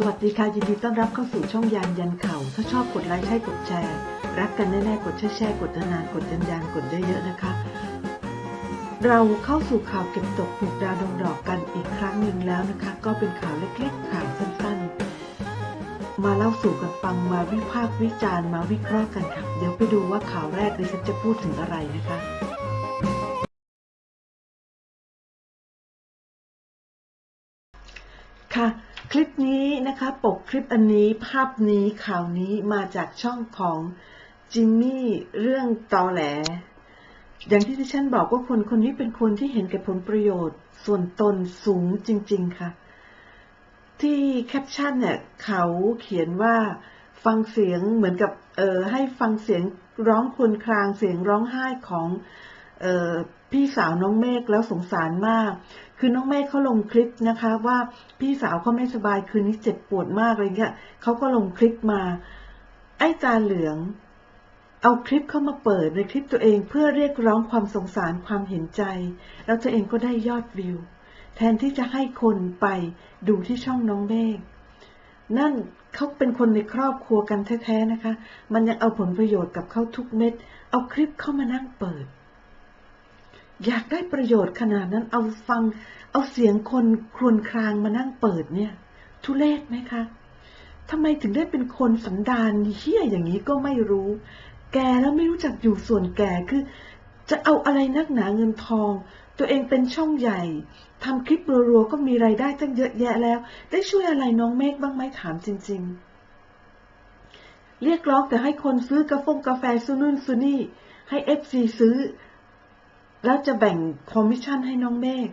สวัสดีค่ะ ยินดีต้อนรับเข้าสู่ช่องยานยันเข่า ถ้าชอบกดไลค์ให้กดแชร์ รักกันแน่ๆ กดแชร์แชร์กดนานๆกดยันยันกดเยอะๆนะคะ เราเข้าสู่ข่าวเก็บตกปลูกดาวดงดอกกันอีกครั้งหนึ่งแล้วนะคะ ก็เป็นข่าวเล็กๆ ข่าวสั้นๆ มาเล่าสู่กันฟังมาวิพากษ์วิจารณ์มาวิเคราะห์กันค่ะ เดี๋ยวไปดูว่าข่าวแรกดิฉันจะพูดถึงอะไรนะคะค่ะ คลิปนี้นะคะปกคลิปอันนี้ภาพนี้ข่าวนี้มาจากช่องของจิมมี่เรื่องตอแหล อย่างที่ที่ฉันบอกว่าคนคนนี้เป็นคนที่เห็นแก่ผลประโยชน์ ส่วนตนสูงจริง ๆ ค่ะ ที่แคปชั่นเนี่ยเขาเขียนว่าฟังเสียงเหมือนกับเออให้ฟังเสียงร้องครวญครางเสียงร้องไห้ของ พี่สาวน้องเมฆแล้วสงสารมาก คือน้องเมฆเขาลงคลิปนะคะว่าพี่สาวเขาไม่สบายคืนนี้เจ็บปวดมากอะไรเงี้ยเขาก็ลงคลิปมา ไอ้ตาเหลือง เอาคลิปเข้ามาเปิดในคลิปตัวเองเพื่อเรียกร้องความสงสารความเห็นใจ แล้วตัวเองก็ได้ยอดวิว แทนที่จะให้คนไปดูที่ช่องน้องเมฆนั่นเขาเป็นคนในครอบครัวกันแท้ๆนะคะ มันยังเอาผลประโยชน์กับเขาทุกเม็ด เอาคลิปเข้ามานั่งเปิด อยากได้ประโยชน์ขนาดนั้นเอาฟัง เอาเสียงคนครวญครางมานั่งเปิดเนี่ย ทุเลศไหมคะทำไมถึงได้เป็นคนสันดานเฮี้ยอย่างนี้ก็ไม่รู้ แกแล้วไม่รู้จักอยู่ส่วนแก่คือ จะเอาอะไรนักหนาเงินทอง ตัวเองเป็นช่องใหญ่ทำคลิปรัวๆก็มีไรายได้ตั้งเยอะแยะแล้ว ได้ช่วยอะไรน้องเมฆบ้างไหมถามจริง ๆ เรียกร้องแต่ให้คนซื้อกาแฟกาแฟซื้อนู่นซื้อนี่ให้เอฟซีซื้อ แล้วจะแบ่งคอมมิชชั่นให้น้องเมฆ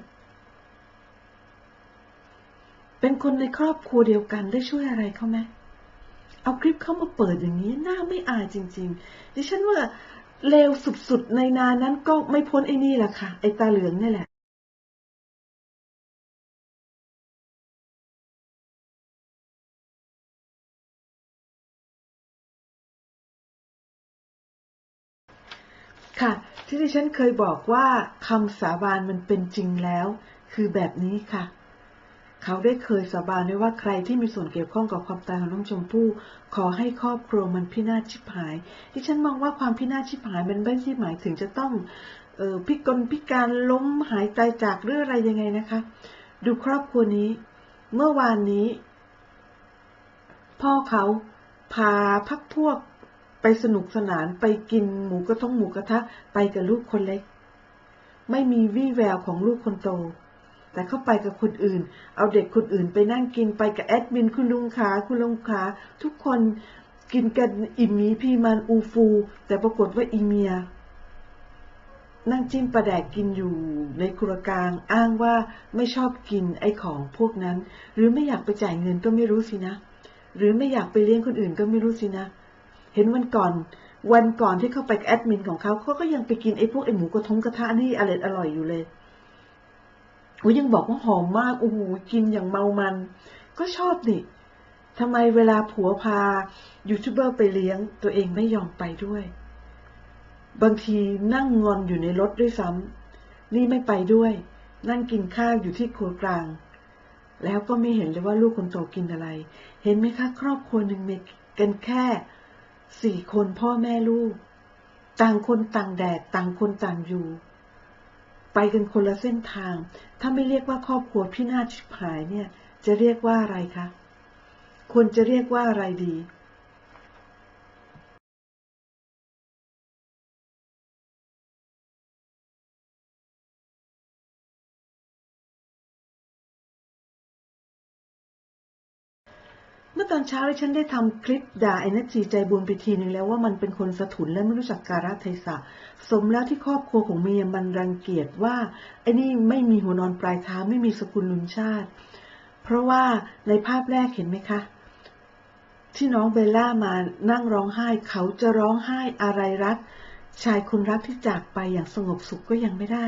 เป็นคนในครอบครัวเดียวกันได้ช่วยอะไรเขาไหมเอาคลิปเข้ามาเปิดอย่างนี้หน้าไม่อายจริง ๆ ดิฉันว่าเลวสุดๆในนานั้นก็ไม่พ้นไอ้นี่แหละค่ะ ไอ้ตาเหลืองนี่แหละค่ะ ที่ดิฉันเคยบอกว่าคำสาบานมันเป็นจริงแล้ว คือแบบนี้ค่ะ เขาได้เคยสาบานไว้ว่าใครที่มีส่วนเกี่ยวข้องกับความตายของน้องชมพู่ขอให้ครอบครัวมันพินาศชิบหาย ดิฉันมองว่าความพินาศชิบหายมันไม่ใช่หมายถึงจะต้องออพิกลพิการล้มหายตายจากหรืออะไรยังไงนะคะ ดูครอบครัวนี้ เมื่อวานนี้ พ่อเขาพาพักพวก ไปสนุกสนานไปกินหมูกระทงหมูกระทะไปกับลูกคนเล็ก ไม่มีวี่แววของลูกคนโต แต่เข้าไปกับคนอื่น เอาเด็กคนอื่นไปนั่งกินไปกับแอดมินคุณลุงขาคุณลุงขาทุกคนกินกันอิ่มหมีพี่มันอูฟู แต่ปรากฏว่าอีเมีย นั่งจิ้มปลาแดกกินอยู่ในครัวกลางอ้างว่าไม่ชอบกินไอของพวกนั้น หรือไม่อยากไปจ่ายเงินก็ไม่รู้สินะ หรือไม่อยากไปเลี้ยงคนอื่นก็ไม่รู้สินะ เห็นวันก่อน วันก่อนที่เข้าไปแอดมินของเขาเขาก็ยังไปกินไอ้พวกไอ้หมูกระทงกระทะนี่อร่อยอร่อยอยู่เลยโอ้ยยังบอกว่าหอมมากโอ้โหกินอย่างเมามัน ก็ชอบนี่ทำไมเวลาผัวพายูทูบเบอร์ไปเลี้ยง ตัวเองไม่ยอมไปด้วย บางทีนั่งงอนอยู่ในรถด้วยซ้ำนี่ไม่ไปด้วย นั่งกินข้าวอยู่ที่ครัวกลาง แล้วก็ไม่เห็นเลยว่าลูกคนโตกินอะไร เห็นไหมคะครอบครัวหนึ่งมีกันแค่ สี่คนพ่อแม่ลูก ต่างคนต่างแดดต่างคนต่างอยู่ ไปกันคนละเส้นทาง ถ้าไม่เรียกว่าครอบครัวพี่นาชิบหายเนี่ย จะเรียกว่าอะไรคะควรจะเรียกว่าอะไรดี อตอนเช้าที่ฉันได้ทำคลิปด่าไอ้นัจีใจบุญไปทีหนึ่งแล้วว่ามันเป็นคนสะทุนและไม่รู้จักการะเทศะ สมแล้วที่ครอบครัวของเมียมันรังเกียจว่าไอ้นี่ไม่มีหัวนอนปลายเท้าไม่มีสกุลลุนชาติ เพราะว่าในภาพแรกเห็นไหมคะ ที่น้องเบลล่ามานั่งร้องไห้ เขาจะร้องไห้อะไรรัก ชายคนรักที่จากไปอย่างสงบสุขก็ยังไม่ได้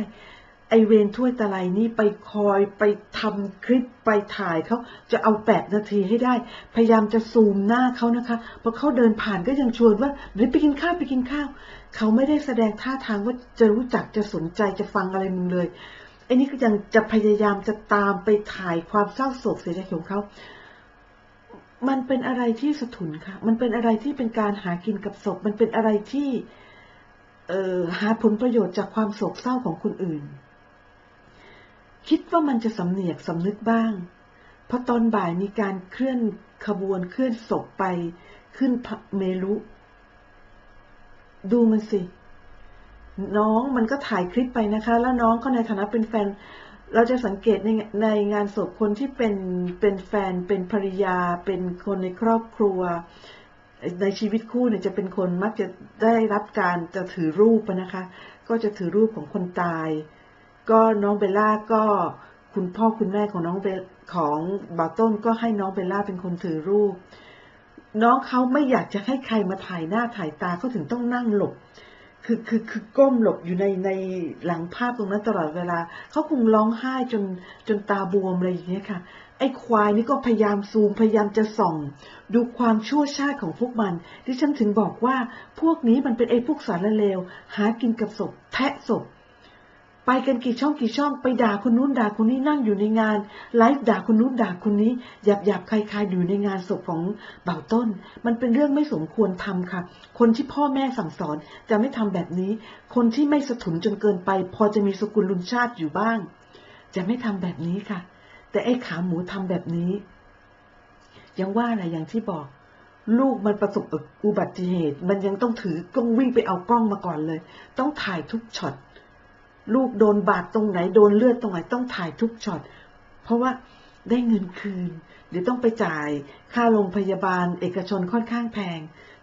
ไอเวนถ้วยตะไลนี่ไปคอยไปทำคลิปไปถ่ายเขาจะเอาแปดนาทีให้ได้ พยายามจะซูมหน้าเขานะคะพอเขาเดินผ่านก็ยังชวนว่าเดี๋ยวไปกินข้าวไปกินข้าว เขาไม่ได้แสดงท่าทางว่าจะรู้จักจะสนใจจะฟังอะไรมึงเลยไอ้นี่ก็ยังจะพยายามจะตามไปถ่ายความเศร้าโศกเสียใจของเขามันเป็นอะไรที่สะทุนค่ะ มันเป็นอะไรที่เป็นการหากินกับศพ มันเป็นอะไรที่ เอ่อ หาผลประโยชน์จากความโศกเศร้าของคนอื่น คิดว่ามันจะสำเนียกสำนึกบ้างพอตอนบ่ายมีการเคลื่อนขบวนเคลื่อนศพไปขึ้นเมลุ ดูมันสิ น้องมันก็ถ่ายคลิปไปนะคะ แล้วน้องก็ในฐานะเป็นแฟน เราจะสังเกตในในงานศพคนที่เป็นเป็นแฟนเป็นภรรยา เป็นคนในครอบครัว ในชีวิตคู่เนี่ยจะเป็นคนมักจะได้รับการจะถือรูปนะคะ ก็จะถือรูปของคนตาย ก็น้องเบลล่าก็คุณพ่อคุณแม่ของน้องเบลของบาต้นก็ให้น้องเบลล่าเป็นคนถือรูป น้องเขาไม่อยากจะให้ใครมาถ่ายหน้าถ่ายตาเขาถึงต้องนั่งหลบ คือคือคือก้มหลบอยู่ในในหลังภาพตรงนั้นตลอดเวลาเขาคงร้องไห้จนจนตาบวมอะไรอย่างเงี้ยค่ะ ไอ้ควายนี่ก็พยายามซูมพยายามจะส่อง ดูความชั่วชาติของพวกมัน ที่ฉันถึงบอกว่าพวกนี้มันเป็นไอ้พวกสารเลวหากินกับศพแทะศพ ไปกันกี่ช่องกี่ช่อง ไปด่าคนนู้นด่าคนนี้นั่งอยู่ในงานไลฟ์ด่าคนนู้นด่าคนนี้หยาบหยาบคลายๆอยู่ในงานศพของเบ่าต้น มันเป็นเรื่องไม่สมควรทำค่ะ คนที่พ่อแม่สั่งสอนจะไม่ทำแบบนี้ คนที่ไม่สะทุนจนเกินไป พอจะมีสกุลลุนชาติอยู่บ้าง จะไม่ทำแบบนี้ค่ะ แต่ไอ้ขาหมูทำแบบนี้ ยังว่าอะไรอย่างที่บอกลูกมันประสบอุบัติเหตุ มันยังต้องถือกล้องวิ่งไปเอากล้องมาก่อนเลย ต้องถ่ายทุกช็อต ลูกโดนบาดตรงไหนโดนเลือดตรงไหนต้องถ่ายทุกช็อตเพราะว่าได้เงินคืน หรือต้องไปจ่ายค่าโรงพยาบาล เอกชนค่อนข้างแพง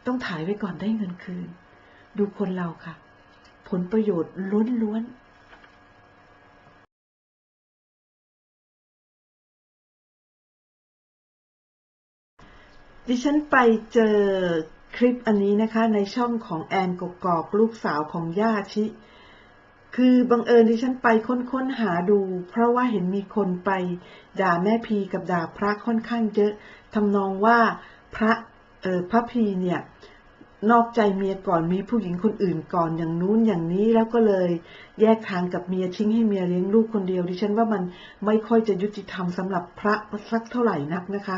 ต้องถ่ายไว้ก่อนได้เงินคืน ดูคนเราค่ะ ผลประโยชน์ล้วนๆดิฉันไปเจอคลิปอันนี้นะคะในช่องของแอนกกอกลูกสาวของย่าชิ คือบังเอิญที่ฉันไปค้นๆหาดู เพราะว่าเห็นมีคนไป ด่าแม่พีกับด่าพระค่อนข้างเยอะทำนองว่าพระเออพระพีเนี่ยนอกใจเมียก่อนมีผู้หญิงคนอื่นก่อนอย่างนู้นอย่างนี้แล้วก็เลย แยกทางกับเมียทิ้งให้เมียเลี้ยงลูกคนเดียวดิฉันว่ามันไม่ค่อยจะยุติธรรมสำหรับพระสักเท่าไหร่นักนะคะ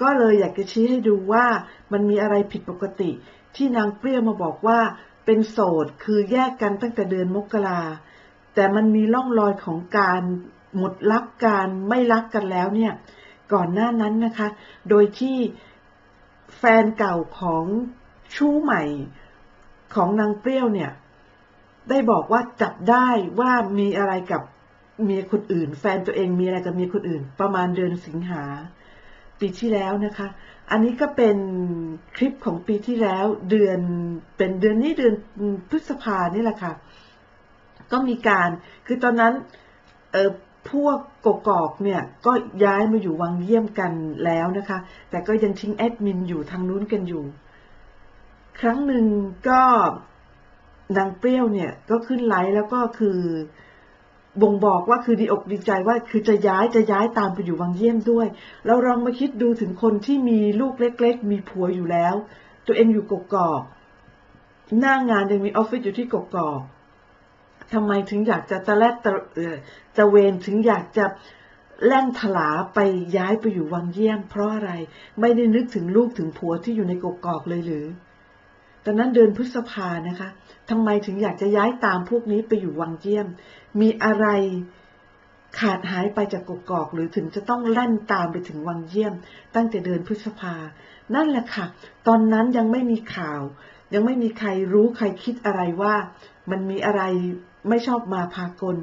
ก็เลยอยากจะชี้ให้ดูว่ามันมีอะไรผิดปกติ ที่นางเปรี้ยวมาบอกว่า เป็นโสดคือแยกกันตั้งแต่เดือนมกราแต่มันมีร่องรอยของการหมดรักการไม่รักกันแล้วเนี่ย ก่อนหน้านั้นนะคะ โดยที่แฟนเก่าของชู้ใหม่ของนางเปรี้ยวเนี่ย ได้บอกว่าจับได้ว่ามีอะไรกับเมียคนอื่น แฟนตัวเองมีอะไรกับเมียคนอื่น ประมาณเดือนสิงหา ปีที่แล้วนะคะ อันนี้ก็เป็นคลิปของปีที่แล้วเดือนเป็นเดือนนี้เดือนพฤษภานี่แหละค่ะ ก็มีการคือตอนนั้นเออพวกกกอกเนี่ยก็ย้ายมาอยู่วังเยี่ยมกันแล้วนะคะ แต่ก็ยังทิ้งแอดมินอยู่ทางนู้นกันอยู่ ครั้งหนึ่งก็นางเปรี้ยวเนี่ยก็ขึ้นไลฟ์แล้วก็คือ บ่งบอกว่าคือดีอกดีใจว่าคือจะย้ายจะย้ายตามไปอยู่วังเยี่ยมด้วย เราลองมาคิดดูถึงคนที่มีลูกเล็ก ๆ มีผัวอยู่แล้ว ตัวเองอยู่กกอกหน้างานยังมีออฟฟิศอยู่ที่กกอกทำไมถึงอยากจะตะแลดตะจะเวนถึงอยากจะแล่นถลาไปย้ายไปอยู่วังเยี่ยม เพราะอะไรไม่ได้นึกถึงลูกถึงผัวที่อยู่ในกกอกเลยหรือตอนนั้นเดินพฤษภานะคะ ทำไมถึงอยากจะย้ายตามพวกนี้ไปอยู่วังเยี่ยม มีอะไรขาดหายไปจากกกอกหรือถึงจะต้องแล่นตามไปถึงวังเยี่ยม ตั้งแต่เดินพฤษภา นั่นแหละค่ะ ตอนนั้นยังไม่มีข่าว ยังไม่มีใครรู้ใครคิดอะไรว่า มันมีอะไรไม่ชอบมาพากล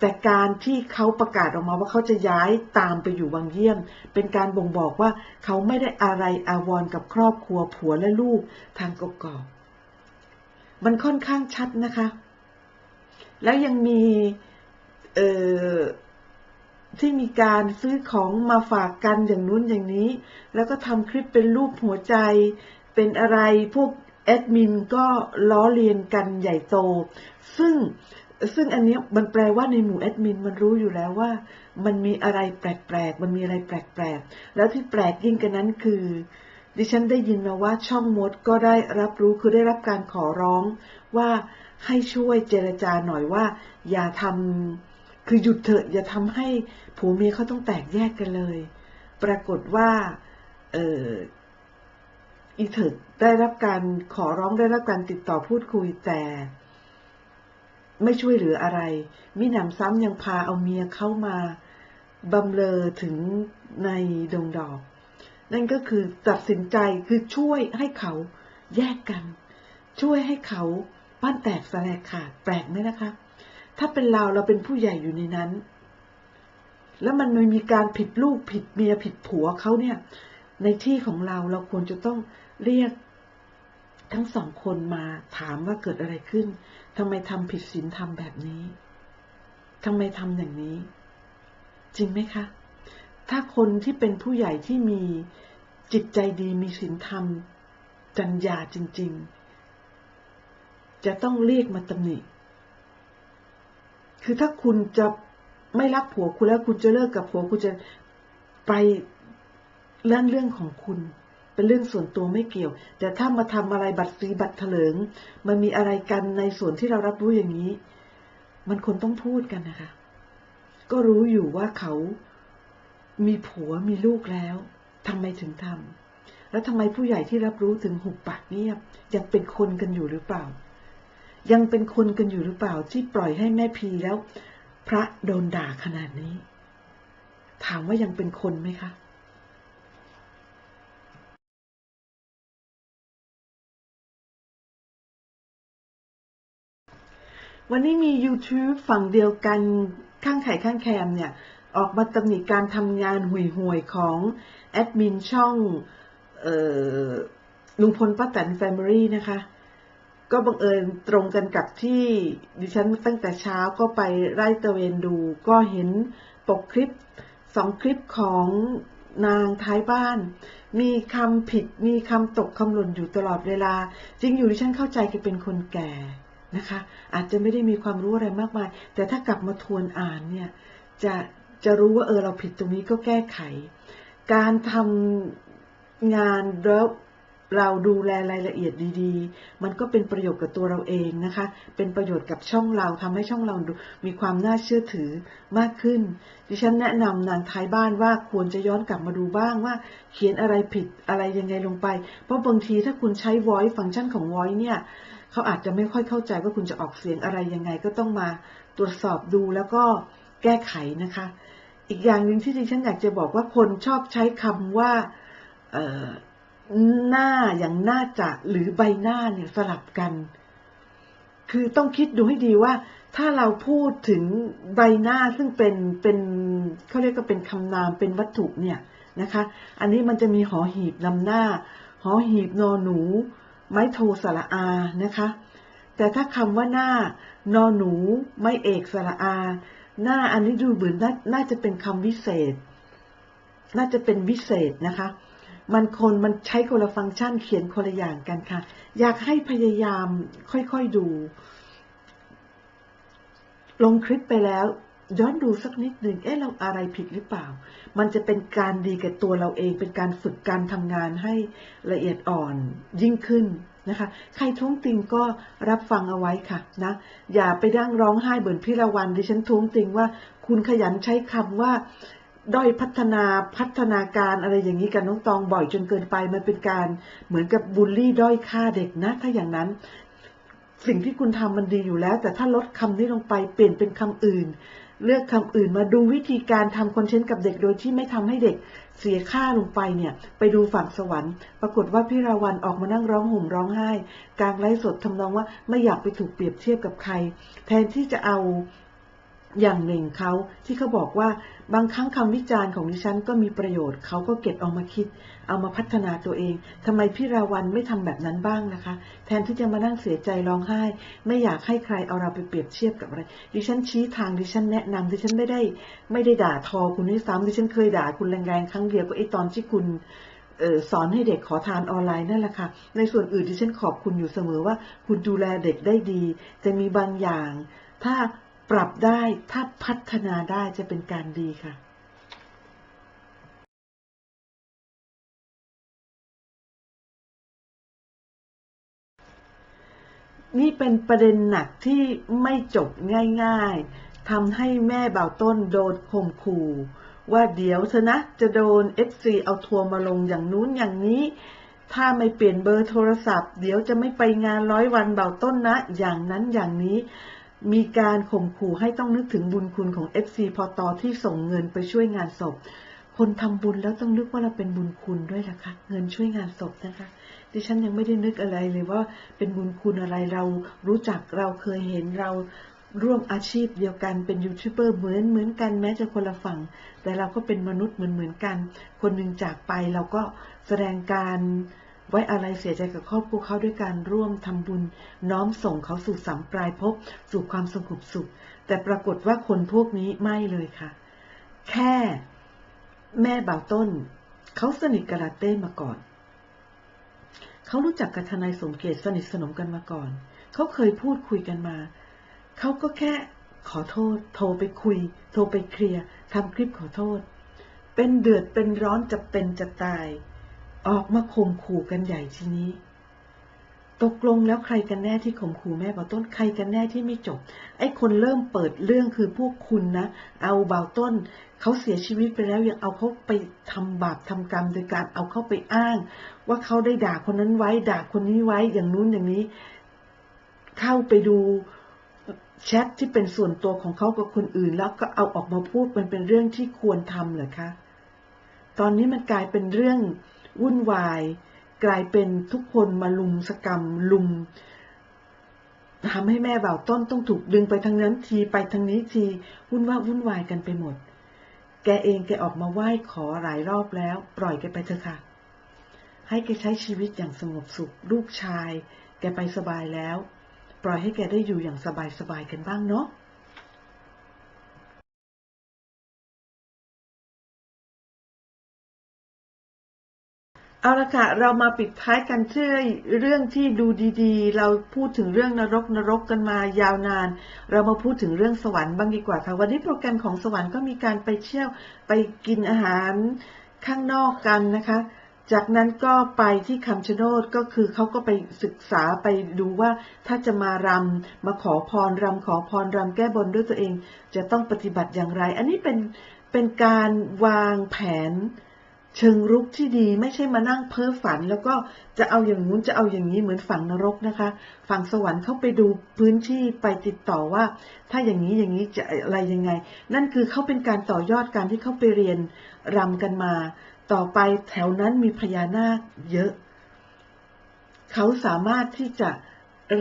แต่การที่เขาประกาศออกมาว่าเขาจะย้ายตามไปอยู่วังเยี่ยม เป็นการบ่งบอกว่าเขาไม่ได้อะไรอาวรกับครอบครัวผัวและลูกทางกกอก มันค่อนข้างชัดนะคะ แล้วยังมีที่มีการซื้อของมาฝากกันอย่างนู้นอย่างนี้ แล้วก็ทำคลิปเป็นรูปหัวใจเป็นอะไรพวกแอดมินก็ล้อเลียนกันใหญ่โต ซึ่งซึ่งอันนี้มันแปลว่าในหมู่แอดมินมันรู้อยู่แล้วว่า มันมีอะไรแปลกๆ มันมีอะไรแปลกๆ แล้วที่แปลกยิ่งกันนั้นคือ ดิฉันได้ยินมาว่าช่องมดก็ได้รับรู้คือได้รับการขอร้องว่าให้ช่วยเจรจาหน่อยว่า อย่าทำคือหยุดเถอะอย่าทำให้ผัวเมียเขาต้องแตกแยกกันเลย ปรากฏว่าเอออีเถิดได้รับการขอร้องได้รับการติดต่อพูดคุยแต่ ไม่ช่วยเหลืออะไร มิหนำซ้ำยังพาเอาเมียเข้ามาบำเลอถึงในดงดอก นั่นก็คือตัดสินใจคือช่วยให้เขาแยกกัน ช่วยให้เขาบ้านแตกสลายขาดแปลกไหมนะคะ ถ้าเป็นเราเราเป็นผู้ใหญ่อยู่ในนั้น แล้วมันไม่มีการผิดลูกผิดเมียผิดผัวเขาเนี่ย ในที่ของเราเราควรจะต้องเรียกทั้งสองคนมาถามว่าเกิดอะไรขึ้นทำไมทำผิดศีลธรรมแบบนี้ทำไมทำอย่างนี้ จริงไหมคะ ถ้าคนที่เป็นผู้ใหญ่ที่มีจิตใจดีมีศีลธรรม จัญญาจริง ๆ จะต้องเรียกมาตำหนิ คือถ้าคุณจะไม่รักผัวคุณแล้วคุณจะเลิกกับผัวคุณจะไปเรื่องเรื่องของคุณ เป็นเรื่องส่วนตัวไม่เกี่ยว แต่ถ้ามาทำอะไรบัตรสีบัตรเถลิง มันมีอะไรกันในส่วนที่เรารับรู้อย่างนี้ มันคนต้องพูดกันนะคะ ก็รู้อยู่ว่าเขา มีผัวมีลูกแล้วทำไมถึงทำแล้วทำไมผู้ใหญ่ที่รับรู้ถึงหุบปากเงียบ ยังเป็นคนกันอยู่หรือเปล่า ยังเป็นคนกันอยู่หรือเปล่าที่ปล่อยให้แม่พีแล้ว พระโดนด่าขนาดนี้ ถามว่ายังเป็นคนไหมคะวันนี้มี YouTube ฝั่งเดียวกันข้างไข่ข้างแคมเนี่ย ออกมาตำหนิการทำงานห่วยๆของแอดมินช่องออลุงพลป้าแตนแฟมิลี่นะคะ ก็บังเอิญตรงกันกับที่ดิฉันตั้งแต่เช้าก็ไปไล่ตะเวนดู ก็เห็นปกคลิปสองคลิปของนางท้ายบ้าน มีคำผิดมีคำตกคำหล่นอยู่ตลอดเวลา จริงอยู่ดิฉันเข้าใจแกเป็นคนแก่นะคะ อาจจะไม่ได้มีความรู้อะไรมากมาย แต่ถ้ากลับมาทวนอ่านเนี่ยจะ จะรู้ว่าเออเราผิดตรงนี้ก็แก้ไข การทำงานแล้วเราดูแลรายละเอียดดีๆ มันก็เป็นประโยชน์กับตัวเราเองนะคะ เป็นประโยชน์กับช่องเราทำให้ช่องเราดูมีความน่าเชื่อถือมากขึ้น ดิฉันแนะนำนางท้ายบ้านว่าควรจะย้อนกลับมาดูบ้างว่า เขียนอะไรผิดอะไรยังไงลงไป เพราะบางทีถ้าคุณใช้ voice ฟังก์ชันของ voice เนี่ย เขาอาจจะไม่ค่อยเข้าใจว่าคุณจะออกเสียงอะไรยังไงก็ต้องมาตรวจสอบดูแล้วก็แก้ไขนะคะ อีกอย่างหนึ่งที่ดิฉันอยากจะบอกว่าคนชอบใช้คำว่าหน้าอย่างหน้าจะหรือใบหน้าเนี่ยสลับกัน คือต้องคิดดูให้ดีว่า ถ้าเราพูดถึงใบหน้าซึ่งเป็นเป็นเขาเรียกก็เป็นคำนามเป็นวัตถุเนี่ยนะคะ อันนี้มันจะมีหอหีบนำหน้า หอหีบนอหนู ไม้โทสระอานะคะ แต่ถ้าคำว่าหน้านอหนู ไม้เอกสระอา หน้าอันนี้ดูเหมือนน,น่าจะเป็นคำวิเศษ น่าจะเป็นวิเศษนะคะ มันคนมันใช้คนละฟังก์ชันเขียนคนละอย่างกันค่ะ อยากให้พยายามค่อยๆดู ลงคลิปไปแล้ว ย้อนดูสักนิดหนึ่งเอ๊ะเราอะไรผิดหรือเปล่า มันจะเป็นการดีกับตัวเราเอง เป็นการฝึกการทำงานให้ละเอียดอ่อนยิ่งขึ้น นะคะ ใครท้วงติงก็รับฟังเอาไว้ค่ะนะ อย่าไปดั้งร้องไห้เบื่อพี่ละวันดิฉันท้วงติงว่า คุณขยันใช้คำว่าด้อยพัฒนาพัฒนาการอะไรอย่างนี้กับน้องตองบ่อยจนเกินไปมันเป็นการเหมือนกับบูลลี่ด้อยค่าเด็กนะ ถ้าอย่างนั้น สิ่งที่คุณทำมันดีอยู่แล้ว แต่ถ้าลดคำนี้ลงไปเปลี่ยนเป็นคำอื่น เลือกคำอื่นมาดูวิธีการทำคอนเทนต์กับเด็กโดยที่ไม่ทำให้เด็ก เสียค่าลงไปเนี่ย ไปดูฝั่งสวรรค์ ปรากฏว่าพี่ราวันออกมานั่งร้องห่มร้องไห้ กลางไร้สดทำนองว่าไม่อยากไปถูกเปรียบเทียบกับใคร แทนที่จะเอาอย่างหนึ่งเขาที่เขาบอกว่าบางครั้งคำวิจารณ์ของดิฉันก็มีประโยชน์เขาก็เก็บเอามาคิด เอามาพัฒนาตัวเองทำไมพี่ราวันไม่ทำแบบนั้นบ้างนะคะ แทนที่จะมานั่งเสียใจร้องไห้ ไม่อยากให้ใครเอาเราไปเปรียบเทียบกับอะไร ดิฉันชี้ทาง ดิฉันแนะนำดิฉันไม่ได้ ไม่ได้ด่าทอคุณด้วยซ้ำดิฉันเคยด่าคุณแรงๆครั้งเดียวก็ไอตอนที่คุณออสอนให้เด็กขอทานออนไลน์นั่นแหละค่ะ ในส่วนอื่นดิฉันขอบคุณอยู่เสมอว่า คุณดูแลเด็กได้ดีแต่มีบางอย่าง ถ้าปรับได้ ถ้าพัฒนาได้จะเป็นการดีค่ะ นี่เป็นประเด็นหนักที่ไม่จบง่ายๆทำให้แม่เบาต้นโดนข่มขู่ว่าเดี๋ยวเธอนะจะโดน FC เอาทัวร์มาลงอย่างนู้นอย่างนี้ ถ้าไม่เปลี่ยนเบอร์โทรศัพท์ เดี๋ยวจะไม่ไปงานร้อยวันเบาต้นนะ อย่างนั้นอย่างนี้ มีการข่มขู่ให้ต้องนึกถึงบุญคุณของ FC พอตอที่ส่งเงินไปช่วยงานศพ คนทำบุญแล้วต้องนึกว่าเราเป็นบุญคุณด้วยล่ะคะ เงินช่วยงานศพนะคะ ดิฉันยังไม่ได้นึกอะไรเลยว่าเป็นบุญคุณอะไรเรารู้จักเราเคยเห็นเราร่วมอาชีพเดียวกันเป็นยูทูบเบอร์เหมือนเหมือนกันแม้จะคนละฝั่ง แต่เราก็เป็นมนุษย์เหมือนเหมือนกัน คนหนึ่งจากไปเราก็แสดงการไว้อะไรเสียใจกับครอบครัวเขาด้วยการร่วมทำบุญ น้อมส่งเขาสู่สัมปลายภพสู่ความสงบสุข แต่ปรากฏว่าคนพวกนี้ไม่เลยค่ะ แค่ แม่บาต้น เขาสนิทกับลาเต้มาก่อน เขารู้จักกับทนายสมเกียรติสนิทสนมกันมาก่อน เขาเคยพูดคุยกันมา เขาก็แค่ขอโทษ โทรไปคุย โทรไปเคลียร์ทำคลิปขอโทษ เป็นเดือดเป็นร้อนจะเป็นจะตาย ออกมาข่มขู่กันใหญ่ทีนี้ ตกลงแล้วใครกันแน่ที่ข่มขู่แม่บาต้นใครกันแน่ที่ไม่จบ ไอ้คนเริ่มเปิดเรื่องคือพวกคุณนะ เอาบาต้นเขาเสียชีวิตไปแล้วยังเอาเขาไปทำบาปทำกรรมโดยการเอาเขาไปอ้าง ว่าเขาได้ด่าคนนั้นไว้ด่าคนนี้ไว้อย่างนู้นอย่างนี้ เข้าไปดูแชทที่เป็นส่วนตัวของเขากับคนอื่น แล้วก็เอาออกมาพูดมันเป็นเรื่องที่ควรทำเหรอคะ ตอนนี้มันกลายเป็นเรื่องวุ่นวาย กลายเป็นทุกคนมาลุมสกรรมลุมทำให้แม่บ่าวต้นต้องถูกดึงไปทางนั้นทีไปทางนี้ทีวุ่นว่าวุ่นวายกันไปหมด แกเองแกออกมาไหว้ขอหลายรอบแล้ว ปล่อยแกไปเถอะค่ะ ให้แกใช้ชีวิตอย่างสงบสุข ลูกชาย แกไปสบายแล้ว ปล่อยให้แกได้อยู่อย่างสบายๆกันบ้างเนาะ เอาละค่ะ เรามาปิดท้ายกันที่เรื่องที่ดูดีๆ เราพูดถึงเรื่องนรกนรกกันมายาวนาน เรามาพูดถึงเรื่องสวรรค์บ้างดีกว่าค่ะ วันนี้โปรแกรมของสวรรค์ก็มีการไปเที่ยวไปกินอาหารข้างนอกกันนะคะ จากนั้นก็ไปที่คำชะโนดก็คือเขาก็ไปศึกษาไปดูว่าถ้าจะมารำมาขอพรรำขอพรรำแก้บนด้วยตัวเอง จะต้องปฏิบัติอย่างไร อันนี้เป็นเป็นการวางแผน เชิงรุกที่ดีไม่ใช่มานั่งเพ้อฝัน แล้วก็จะเอาอย่างนู้นจะเอาอย่างนี้เหมือนฝั่งนรกนะคะ ฝั่งสวรรค์เขาไปดูพื้นที่ไปติดต่อว่า ถ้าอย่างนี้อย่างนี้จะอะไรยังไง นั่นคือเขาเป็นการต่อยอดการที่เขาไปเรียนรำกันมา ต่อไปแถวนั้นมีพญานาคเยอะ เขาสามารถที่จะ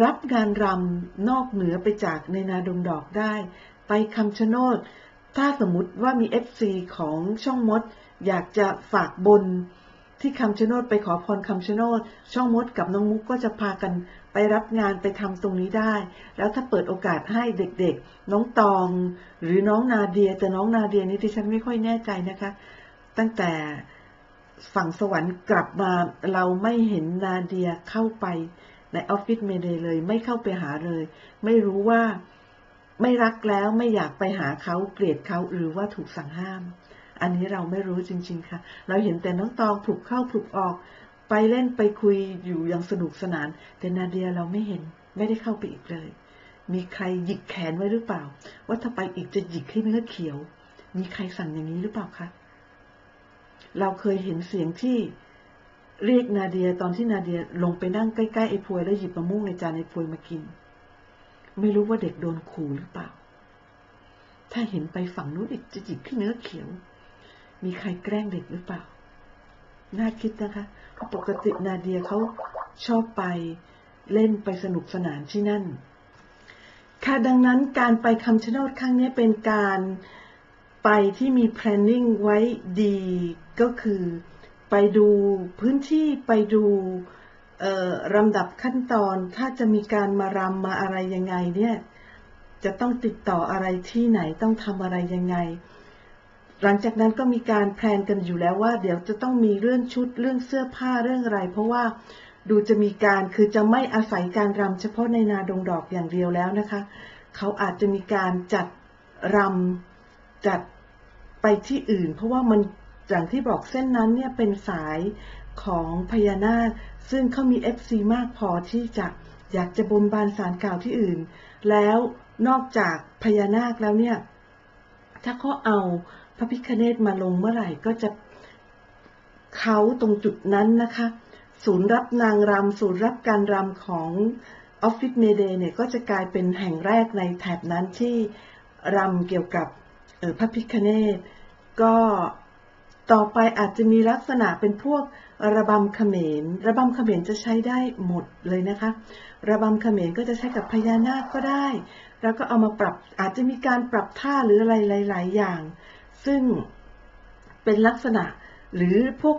รับงานรำนอกเหนือไปจากในนาดงดอกได้ ไปคำชะโนด ถ้าสมมติว่ามี FC ของช่องมด อยากจะฝากบนที่คำชะโนดไปขอพรคำชะโนดช่องมดกับน้องมุกก็จะพากันไปรับงานไปทำตรงนี้ได้ แล้วถ้าเปิดโอกาสให้เด็กๆ น้องตอง หรือน้องนาเดียแต่น้องนาเดียนี่ที่ฉันไม่ค่อยแน่ใจนะคะ ตั้งแต่ฝั่งสวรรค์กลับมาเราไม่เห็นนาเดียเข้าไปในออฟฟิศเมเดเลย ไม่เข้าไปหาเลย ไม่รู้ว่าไม่รักแล้วไม่อยากไปหาเขาเกลียดเขาหรือว่าถูกสั่งห้าม อันนี้เราไม่รู้จริง ๆ ค่ะ เราเห็นแต่น้องตองผุกเข้าผุกออก ไปเล่นไปคุยอยู่อย่างสนุกสนาน แต่นาเดียเราไม่เห็นไม่ได้เข้าไปอีกเลย มีใครหยิกแขนไว้หรือเปล่า ว่าถ้าไปอีกจะหยิกให้เนื้อเขียว มีใครสั่งอย่างนี้หรือเปล่าคะเราเคยเห็นเสียงที่เรียกนาเดียตอนที่นาเดียลงไปนั่งใกล้ๆไอ้พวยแล้วหยิบมะม่วงในจานไอ้พวยมากิน ไม่รู้ว่าเด็กโดนขู่หรือเปล่า ถ้าเห็นไปฝั่งนู้นอีกจะหยิบที่เนื้อเขียว มีใครแกล้งเด็กหรือเปล่า น่าคิดนะคะเพราะปกตินาเดียเขาชอบไปเล่นไปสนุกสนานที่นั่น ค่ะดังนั้นการไปคำชะโนดครั้งนี้เป็นการไปที่มี planning ไว้ดี ก็คือไปดูพื้นที่ไปดูลำดับขั้นตอน ถ้าจะมีการมารำมาอะไรยังไงเนี่ย จะต้องติดต่ออะไรที่ไหนต้องทำอะไรยังไง หลังจากนั้นก็มีการแพลนกันอยู่แล้วว่าเดี๋ยวจะต้องมีเรื่องชุดเรื่องเสื้อผ้าเรื่องอะไร เพราะว่าดูจะมีการคือจะไม่อาศัยการรำเฉพาะในนาดงดอกอย่างเดียวแล้วนะคะ เขาอาจจะมีการจัดรำจัดไปที่อื่น เพราะว่ามันอย่างที่บอกเส้นนั้นเนี่ยเป็นสายของพญานาค ซึ่งเขามี FC มากพอที่จะอยากจะบนบานสารกล่าวที่อื่น แล้วนอกจากพญานาคแล้วเนี่ย ถ้าเขาเอา ระพิคเนตมาลงเมื่อไหร่ก็จะเขาตรงจุดนั้นนะคะ ศูนย์รับนางรำศูนย์รับการรำของออฟฟิศเมเดเนี่ยก็จะกลายเป็นแห่งแรกในแถบนั้นที่รำเกี่ยวกับพระพิคเนตก็ต่อไปอาจจะมีลักษณะเป็นพวกระบำเขมร ระบำเขมรจะใช้ได้หมดเลยนะคะ ระบำเขมรก็จะใช้กับพญานาคก็ได้ แล้วก็เอามาปรับอาจจะมีการปรับท่าหรืออะไรหลาย ๆ อย่าง ซึ่งเป็นลักษณะหรือพวก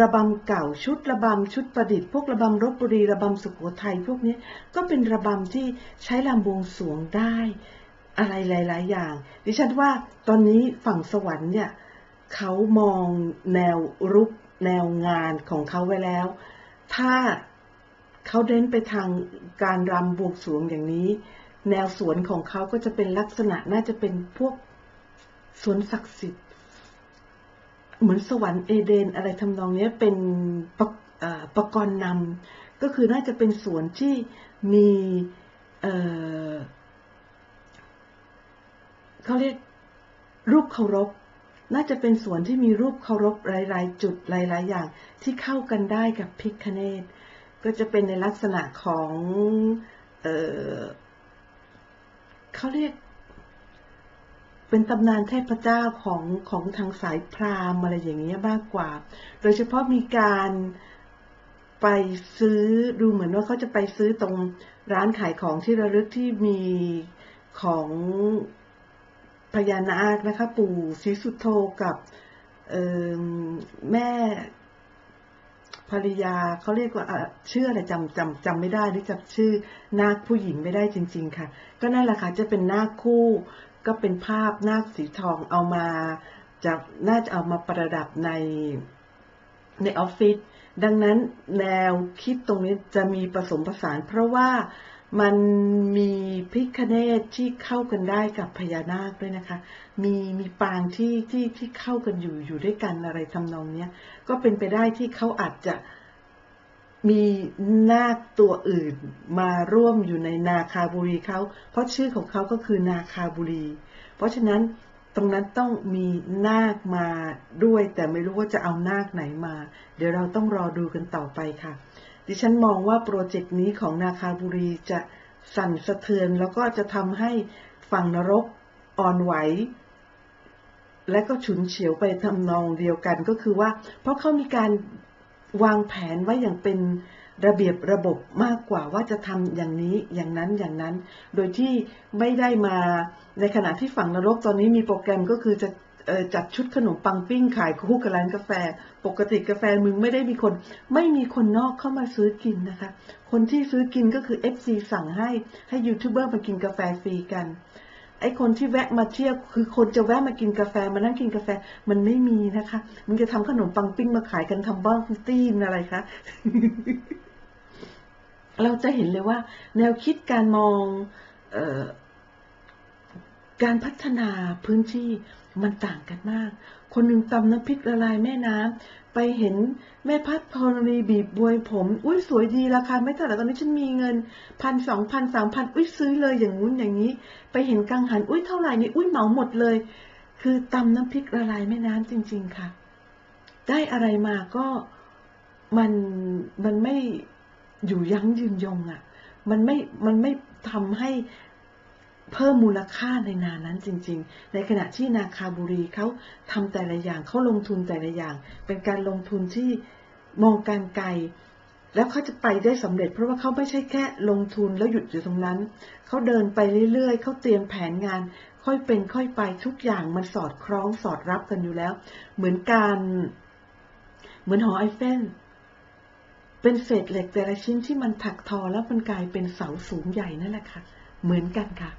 ระบำเก่าชุดระบำชุดประดิษฐ์พวกระบำรบบุรีระบำสุโขทัยพวกนี้ก็เป็นระบำที่ใช้ลำบวงสวงได้อะไรหลาย ๆ อย่าง ดิฉันว่าตอนนี้ฝั่งสวรรค์เนี่ยเขามองแนวรุกแนวงานของเขาไว้แล้ว ถ้าเขาเดินไปทางการรำบวงสวงอย่างนี้ แนวสวนของเขาก็จะเป็นลักษณะน่าจะเป็นพวก สวนศักดิ์สิทธิ์ เหมือนสวรรค์เอเดน อะไรทำนองนี้เป็นประประกรณ์นำก็คือน่าจะเป็นสวนที่มีเขาเรียกรูปเคารพ น่าจะเป็นสวนที่มีรูปเคารพหลาย ๆ จุดหลาย ๆ อย่างที่เข้ากันได้กับพิคเนตก็จะเป็นในลักษณะของ เออเขาเรียก เป็นตำนานเทพเจ้าของของทางสายพราหมณ์อะไรอย่างเงี้ยมากกว่า โดยเฉพาะมีการไปซื้อดูเหมือนว่าเขาจะไปซื้อตรงร้านขายของที่ระลึกที่มีของพญานาคนะคะ ปู่ศรีสุโธกับแม่ภรรยาเขาเรียกว่าชื่ออะไรจำจำจำไม่ได้หรือจำชื่อนาคผู้หญิงไม่ได้จริง ๆ ค่ะ ก็นั่นแหละค่ะจะเป็นนาคคู่ ก็เป็นภาพนาคสีทองเอามาจะน่าจะเอามาประดับในในออฟฟิศดังนั้นแนวคิดตรงนี้จะมีผสมผสาน เพราะว่ามันมีพิคเนตที่เข้ากันได้กับพญานาคด้วยนะคะ มีมีปางที่ที่ที่เข้ากันอยู่อยู่ด้วยกันอะไรทำนองเนี้ยก็เป็นไปได้ที่เขาอาจจะ มีนาคตัวอื่นมาร่วมอยู่ในนาคาบุรีเขา เพราะชื่อของเขาก็คือนาคาบุรี เพราะฉะนั้นตรงนั้นต้องมีนาคมาด้วย แต่ไม่รู้ว่าจะเอานาคไหนมา เดี๋ยวเราต้องรอดูกันต่อไปค่ะ ดิฉันมองว่าโปรเจกต์นี้ของนาคาบุรีจะสั่นสะเทือน แล้วก็จะทำให้ฝั่งนรกอ่อนไหว และก็ฉุนเฉียวไปทำนองเดียวกันก็คือว่า เพราะเขามีการ วางแผนไว้อย่างเป็นระเบียบระบบมากกว่าว่าจะทำอย่างนี้อย่างนั้นอย่างนั้น โดยที่ไม่ได้มาในขณะที่ฝั่งนรกตอนนี้มีโปรแกรมก็คือจะจัดชุดขนมปังปิ้งขายคู่กับร้านกาแฟ ปกติกาแฟมึงไม่ได้มีคน ไม่มีคนนอกเข้ามาซื้อกินนะคะ คนที่ซื้อกินก็คือ FC สั่งให้ให้ยูทูบเบอร์มากินกาแฟฟรีกัน ไอคนที่แวะมาเที่ยวคือคนจะแวะมากินกาแฟมานั่งกินกาแฟมันไม่มีนะคะ มันจะทำขนมปังปิ้งมาขายกันทำบ้างตีนอะไรคะเราจะเห็นเลยว่า แนวคิดการมองออการพัฒนาพื้นที่มันต่างกันมาก คนหนึ่งตำน้ำพริกละลายแม่น้ำ ไปเห็นแม่พัดพรรีบีบบวยผม อุ้ยสวยดีราคาไม่เท่าไหร่ตอนนี้ฉันมีเงินพันสองพันสามพันอุ้ยซื้อเลยอย่างงู้นอย่างนี้ ไปเห็นกังหันอุ้ยเท่าไหร่นี่อุ้ยเหมาหมดเลย คือตำน้ำพริกละลายแม่น้ำจริง ๆค่ะ ได้อะไรมาก็มันมันไม่อยู่ยั้งยืนยงอะ่ะ มันไม่มันไม่ทำให้ เพิ่มมูลค่าในนานั้นจริง ๆ ในขณะที่นาคาบุรีเขาทำแต่ละอย่างเขาลงทุนแต่ละอย่าง เป็นการลงทุนที่มองการไกล แล้วเขาจะไปได้สำเร็จ เพราะว่าเขาไม่ใช่แค่ลงทุนแล้วหยุดอยู่ตรงนั้นเขาเดินไปเรื่อยๆเขาเตรียมแผนงาน ค่อยเป็นค่อยไปทุกอย่างมันสอดคล้องสอดรับกันอยู่แล้ว เหมือนการเหมือนหอไอเฟลเป็นเศษเหล็กแต่ละชิ้นที่มันถักทอแล้วมันกลายเป็นเสาสูงใหญ่นั่นแหละค่ะ เหมือนกันค่ะ